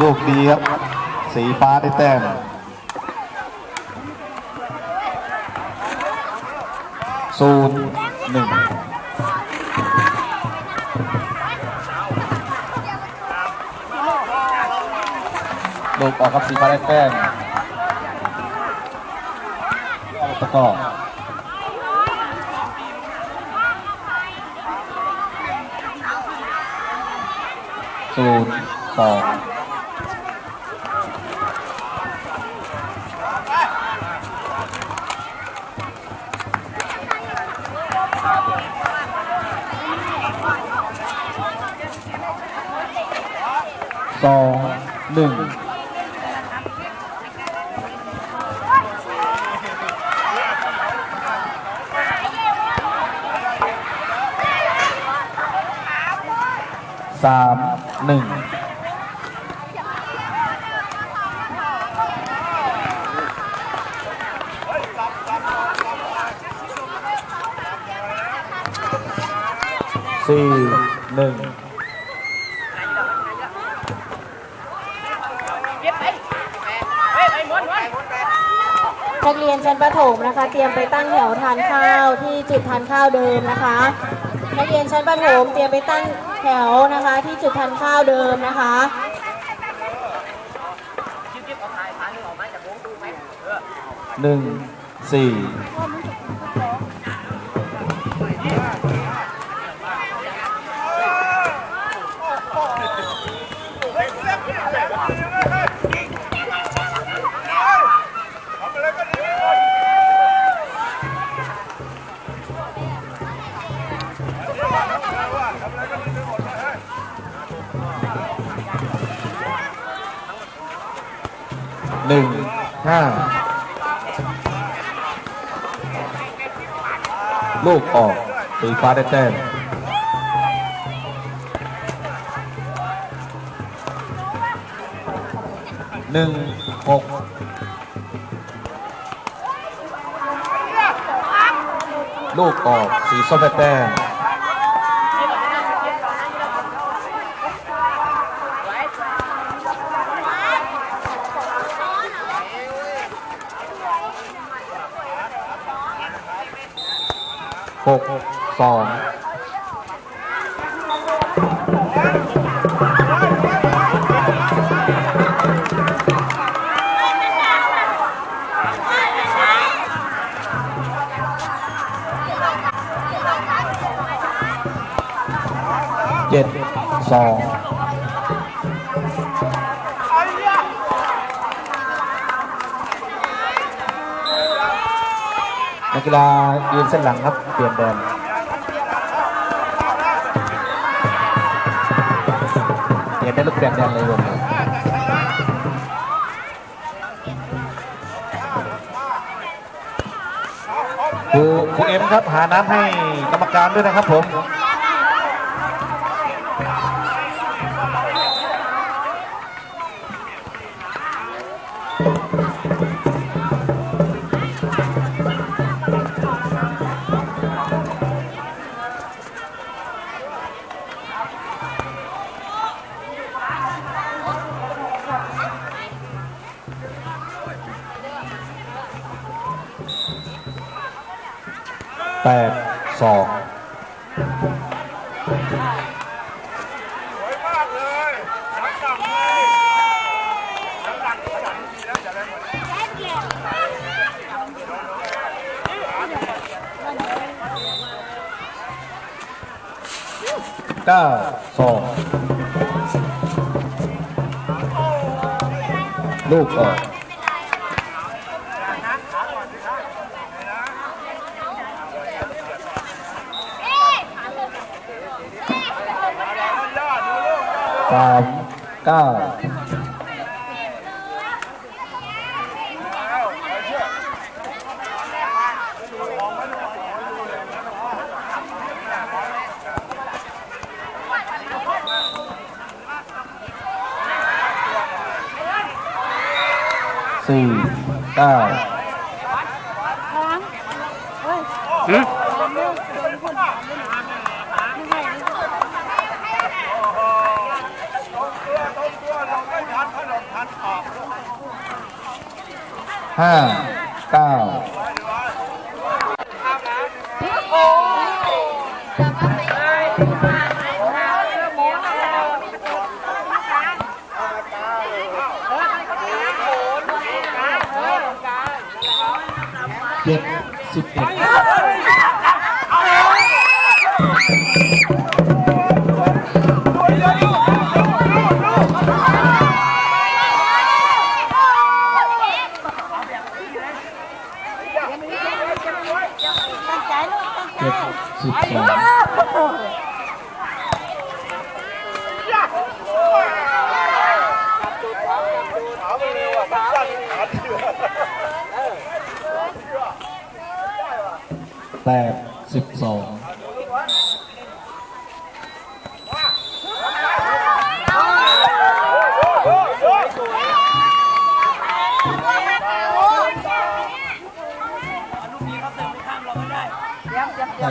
ลูกดีครับ สีฟ้าได้แต้มศูนย์หนึ่งลูกออกครับสีฟ้าได้แต้มแล้วก็ศูนย์สอง หนึ่ง สามหนึ่งสี่หนึ่ง นักเรียนชั้นประถมนะคะ เตรียมไปตั้งแถวทานข้าวที่จุดทานข้าวเดิมนะคะ นักเรียนชั้นประถมเตรียมไปตั้งแถวนะคะ ที่จุดทานข้าวเดิมนะคะหนึ่งสี่ ห้าลูกออกสีฟ้าได้แต้มหนึ่งหกลูกออกสีส้มได้แต้มหกส องเจ็ดสองนักกีฬายืนเส้นหลังครับ เปลี่ยนแดน ได้ลูกแดงแดงเลยผมครูครูเอ็มครับหาน้ำให้กรรมการด้วยนะครับผม เก้าสองลูกออกสามเก้า 4 9ห้าเก้า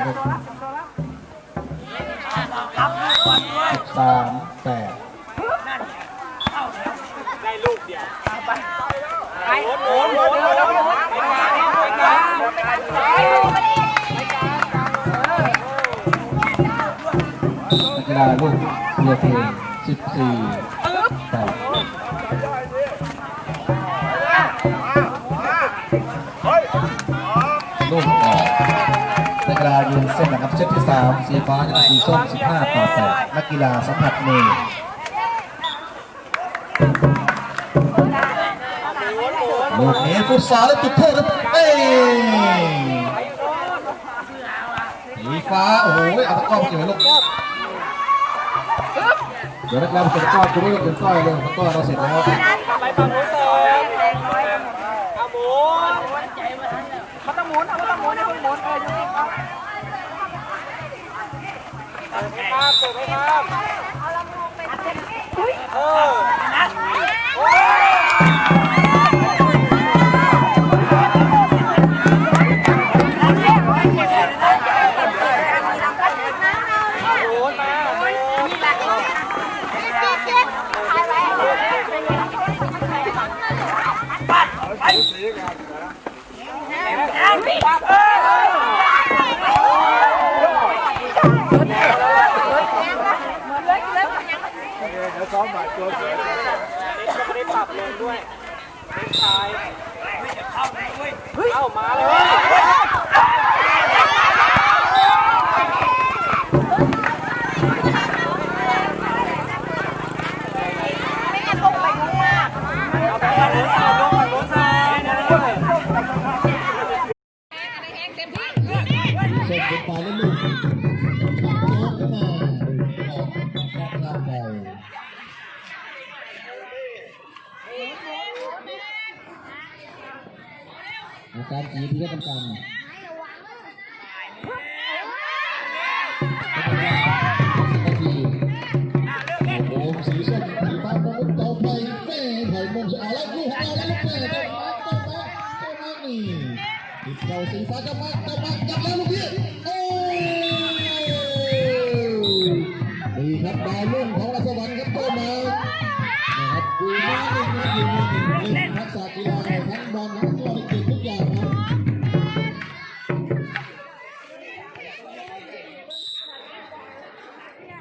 ใส่ลูกสิบสามแปดนักกีฬาลูกเรียเพลงสิบสี่ กีฬายืนเส้นะครับเซตที่สามสีฟ้ากับสีส้มสิบห้าต่อแปดนักกีฬาสัมผัสมือลูกนี้ฟุตซอลแล้วจุดโทษครับเอ้ยสีฟ้าโอ้โหเอาตะกร้อมาเกี่ยวลูกเดี๋ยวนักกีฬาเป็นก้อนคุณไม่ต้องเป็นก้อนเลยตะกร้อเราเสร็จแล้ว เปิดให้ข้ามเปิดให้ข้ามเออโอ้ยเอาหมุนมา เดี๋ยวซ้อมหน่อยตัวเสือนี่ก็ไม่ได้ปรับลงด้วยเป็นชาย เอาการจีที่ก็ทำการนาทีโอ้โหสีส้มสีฟ้ามองต่อไปแม่ไผ่มงเอาแล้วลูกของเราแล้วลูกแม่ต้องมาต้องมาต้องมานี่ติดเข่าสีฟ้าจะมาจะมาจับแล้วลูก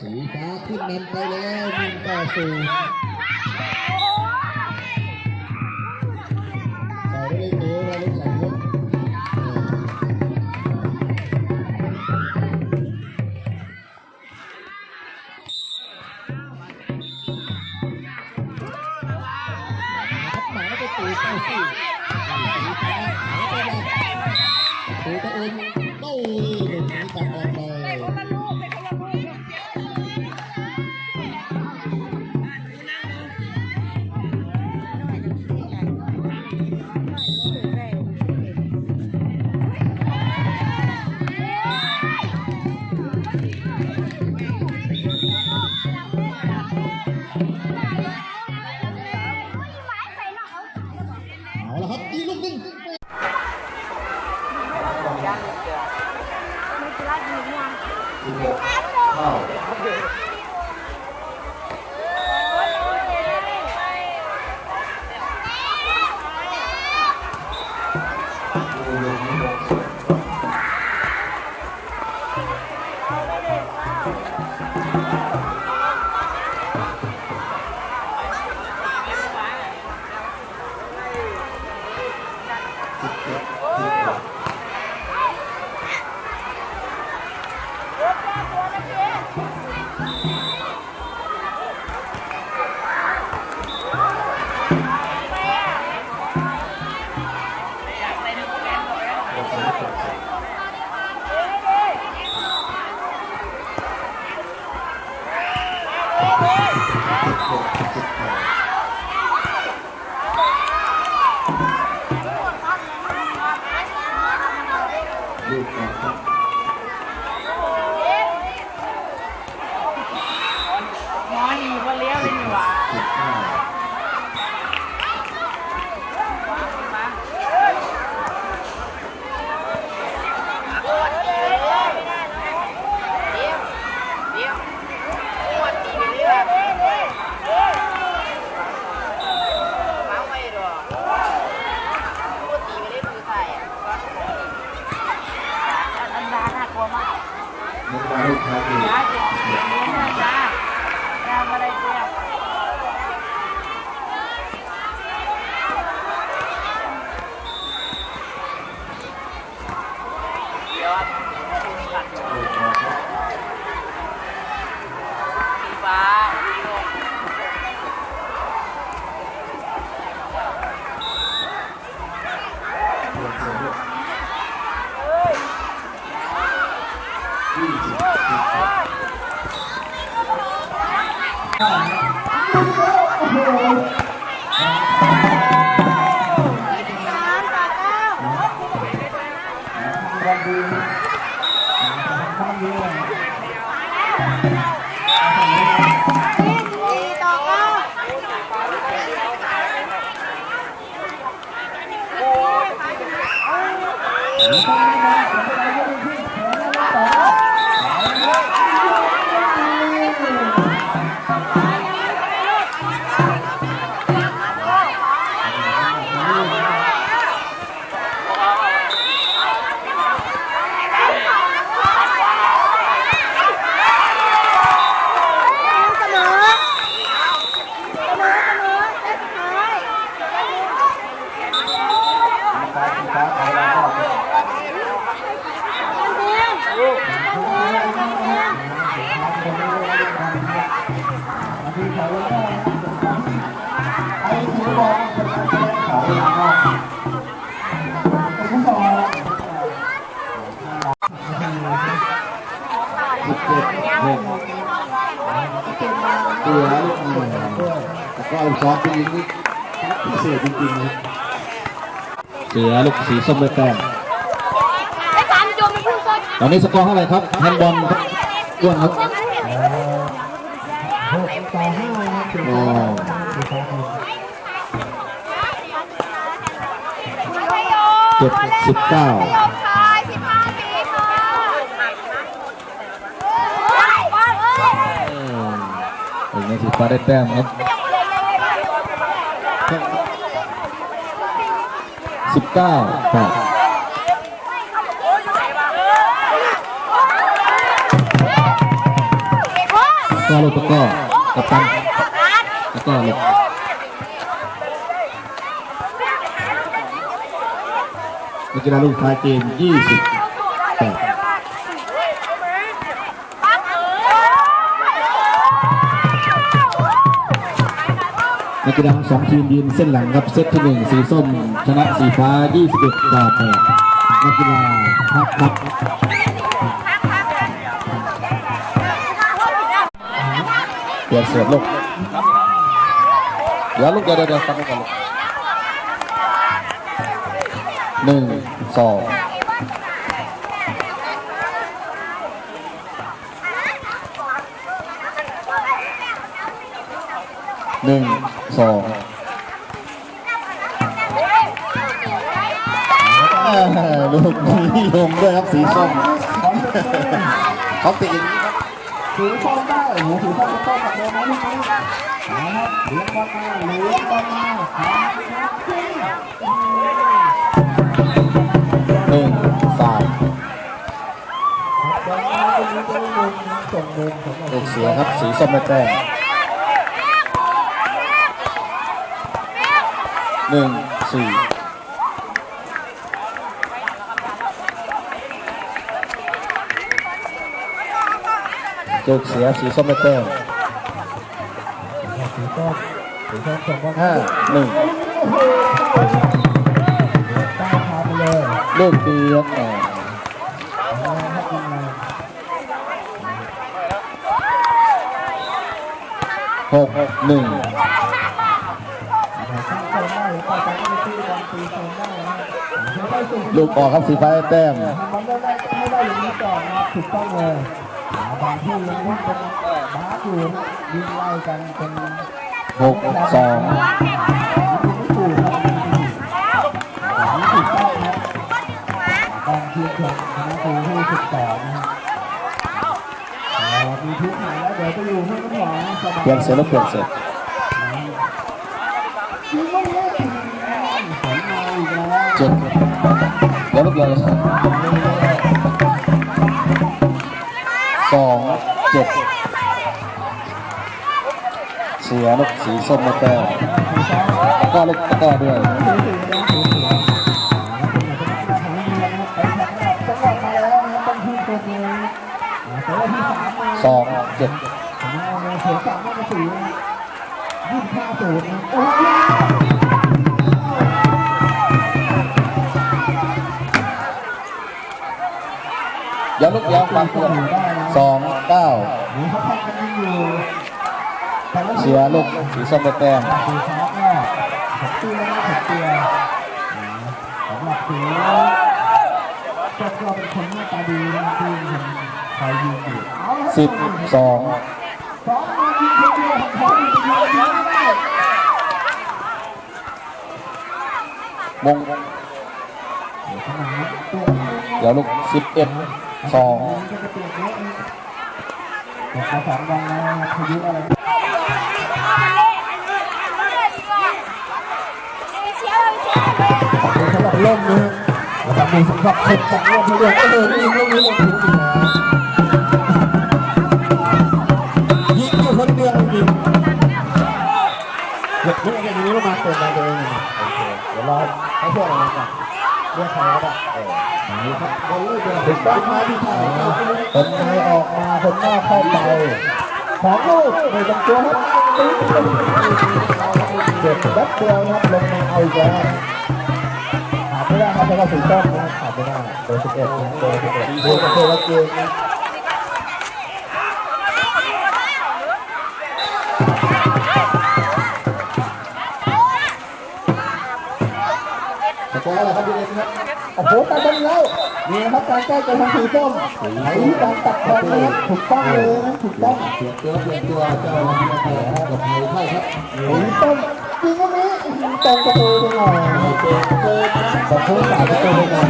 สีฟ้าขึ้นนำไปแล้วหนึ่งต่อศูนย์ Yeah. สือลูกหนึ่งแล้วก็ลูกสองเป็นยิงนี่พิเศษจริงๆนะเสือลูกสีส้มเลยแต้มไอ้สามโยมเป็นผู้โซนตอนนี้สกอร์เท่าไหร่ครับแฮนด์บอลครับด้วนครับโอ้เจ็ดสิบเก้า สีฟ้าได้แต้มครับสิบเก้าครับก็ลูกตะกร้อกับตันแล้วก็ลูกนักกีฬาลูกท้ายเกมยี่สิบแปด กีฬาทั้งสองทีมยืนเส้นหลังครับเซตที่หนึ่งสีส้มชนะสีฟ้า 21ต่อ8นักกีฬาพักครับเปลี่ยนเสือลูกเดี๋ยวลูกเดี๋ยวเดี๋ยวฟังก่อนลูกหนึ่งสองหนึ่ง สองลูกนี้ลงด้วยครับสีส้มเขาติดอย่างนี้ครับถือป้องได้หนูถือป้องป้องกับโดนนะลูกนี้นะครับเลี้ยงบอลมาเลี้ยงบอลมาหนึ่งสามลูกเสียครับสีส้มไม่แต้ม หนึ่งสี่ลูกเสียสีส้มไม่แต้มถือป้องถือป้องส่งบอลห้าหนึ่งตามพาไปเลยลูกดีครับแหมให้กินมาหกหนึ่ง ลูกออกครับสีฟ้าได้แต้มมันได้ได้ให้ได้อย่างนี้ก่อนนะถูกต้องเลยบางที่ยังวิ่งเป็นบาสอยู่ยิงไล่กันเป็นหกสองไม่ถูกครับแบบนี้ถูกต้องครับการทีมแข่งชนะตูที่สิบสอนะมีทุกหน่อยแล้วเดี๋ยวจะอยู่ให้น้ำหวานสบายเปลี่ยนเสร็จแล้วเปลี่ยนเสร็จยิงไม่เล่นผลมาอีกแล้วเดแล้วเลยสองเจ็ดเสียลูกสีส้มมาแต้มแล้วก็ลูกตะกอด้วยสองเจ็ดย้อน ลูกยาวฟังเพื่อสองเก้าเสียลูกสีส้มแต้มตีฟ้าก็หกตัวนะหกตัวสำหรับถือก็ก็เป็นคนหน้าตาดีนะที่คอยยืนอยู่เอาละสิบสองสองมายิงเดียวของเขาอีกแล้วยิงไม่ได้มงเดี๋ยวลูกสิบเอ็ด สองก็จะเปลี่ยนเยอะเองแต่พอสองวันแล้วพายุอะไรสำหรับล่มนะนะครับมีสำหรับคนจากล่มที่เรียกก็เลยนี่ล่มนี้ลงถึงอยู่แล้วยิงอยู่คนเดียวจริงเด็กนี่อย่างนี้ลงมาเต็มมาเองโอเคเดี๋ยวรอให้พวกเราก่อน เรียกใครก็ได้เอออย่างนี้ครับบอลลูกเดียวติดตั้งมาที่ไทยคนในออกมาคนนอกเข้าไปสองลูกไม่ต้องตัวครับเด็กแบ็คเดียวนะครับลงมาเอาอีกแล้วขาดไม่ได้ครับเพราะว่าสีส้มนะขาดไม่ได้เบอร์สิบเอ็ดนะเบอร์สิบเอ็ดดูกับตัวเกมนะตะ อ้โหตัดบอลแล้วนี่ครับการแก้เกมของสีส้มไอ้การตัดบอลนะครับถูกต้องเลยนะถูกต้องเปลี่ยตัวเสียตัวเจ้าหน้าที่กับไทยไทยครับสีส้มจริงวันนี้ตรงประตูไปหน่อยเจ็บเจ็บแต่ผู้สายประตูไปหน่อย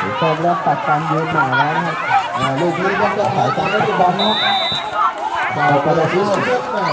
สีส้มเริ่มตัดการยืนหม่อยแล้วนะลูกนี้ยังจะขายการไม่ได้บอลนะครับ ดาวกระดาษสีส้ม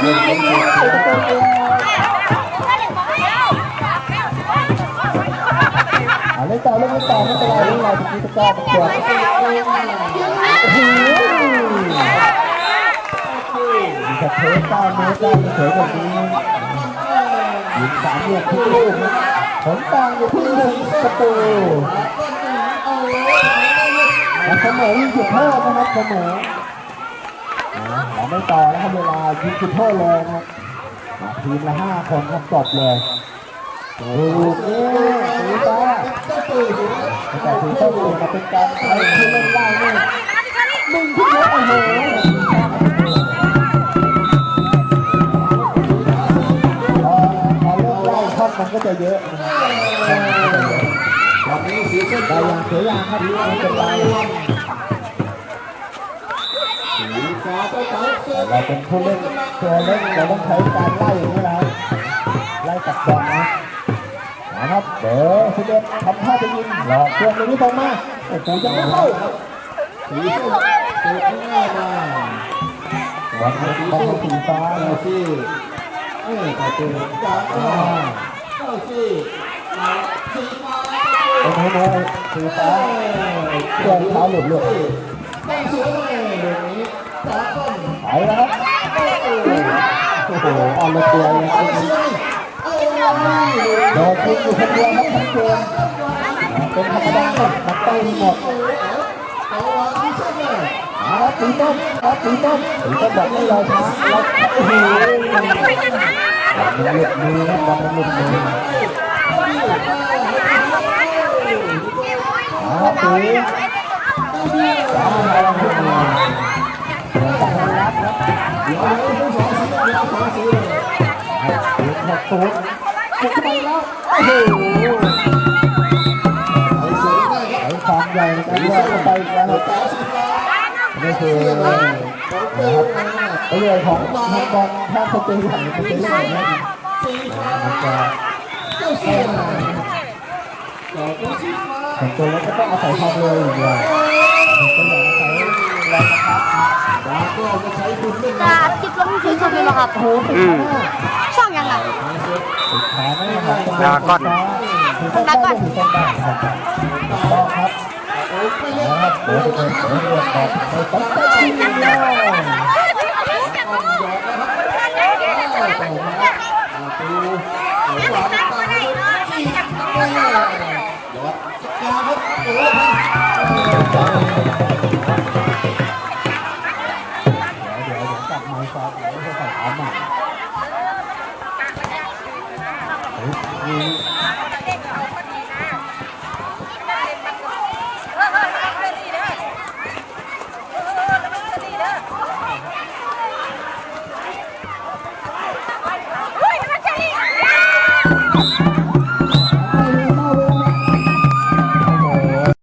เล่นเป็นตัวอ่าเล่นต่อเล่นต่อไม่เป็นไรเล่นอะไรตะกี้ตะก้อประกวดโอ้โหมีกระเทสเก้าเมตรได้เฉยแบบนี้ยิงสามเหลี่ยมทุกลูกนะผลต่างอยู่ที่หนึ่งประตูแต่เสมอยิงจุดโทษนะครับเสมอ นะเราไม่ต่อแล้วครับเวลายิงจุดโทษเลยนะครับทีมละห้าคนครับจบเลยลูนี้สีฟ้าแต่สีส้มเปลี่ยนมาเป็นการใช้ที่เล่นไล่นี่หนึ่งที่เยอะโอ้โหพอพอเล่นไล่ช่องมันก็จะเยอะนะครับช่องมันก็จะเยอะวันนี้สีส้มได้ยางเสียยางครับไม่เป็นไร เราเป็นผู้เล่นตัวเล็กเราต้องใช้การไล่อย่างนี้นะไล่ตัดบอลนะนะครับเดี๋ยวสิเดทำท่าจะยิงหลอกเพื่อนตรงนี้ตรงมาโอ้โหยังไม่เข้าสีส้มเปิดข้างหน้ามาบอลบอลสีฟ้าเก้าซี่เอ้ยต่อตัวสามเก้าเก้าซี่สีฟ้าโอ้โหสีฟ้าเครื่องเท้าหลุดเลูกได้สวยเลย ต้นไปแล้วครับโอ้โหอ่อนเลยตัวเลยเอาเสียเอาเลยโดนทิ้งอยู่คนเดี ดี๋ยวต้องรับครับเดี๋ยวเอาสองสีเดี๋ยวสองสีเลยสีหกตูดบุกไปแล้วโอ้โหไอ้เสือได้ครับไอ้ความใหญ่การว่าเข้าไปแล้วครับเก้าสิบล้านนี่คือเติมเติมมาเรื่องของนักบอลถ้าเขาเป็นใหญ่มันเป็นเรื่องอย่างนี้สี่ฟ้ามันะเก้าสิบล้านเก้าสิบล้านแต่ตัวเล็กก็ต้องอาศัยความเร็วอย่างเดียว แรงนะครับดาก็จะใช้บุญเล่นจะคลิปลงยูทูบเลยเหรอครับโอ้โหสุดท้ายมากช่องยังไงสุดท้ายไม่ได้ดาก้อนถึงต้องได้ถึงต้องได้ครับต้องครับโอ้ยไม่เล่นนะครับเดี๋ยวจะเป็นเรื่องของในต้องได้ทีเดียวอ่อนหยอดนะครับต่อมาประตูหวานตามด้วยจีบแม่หยอดกลางครับโอ้ย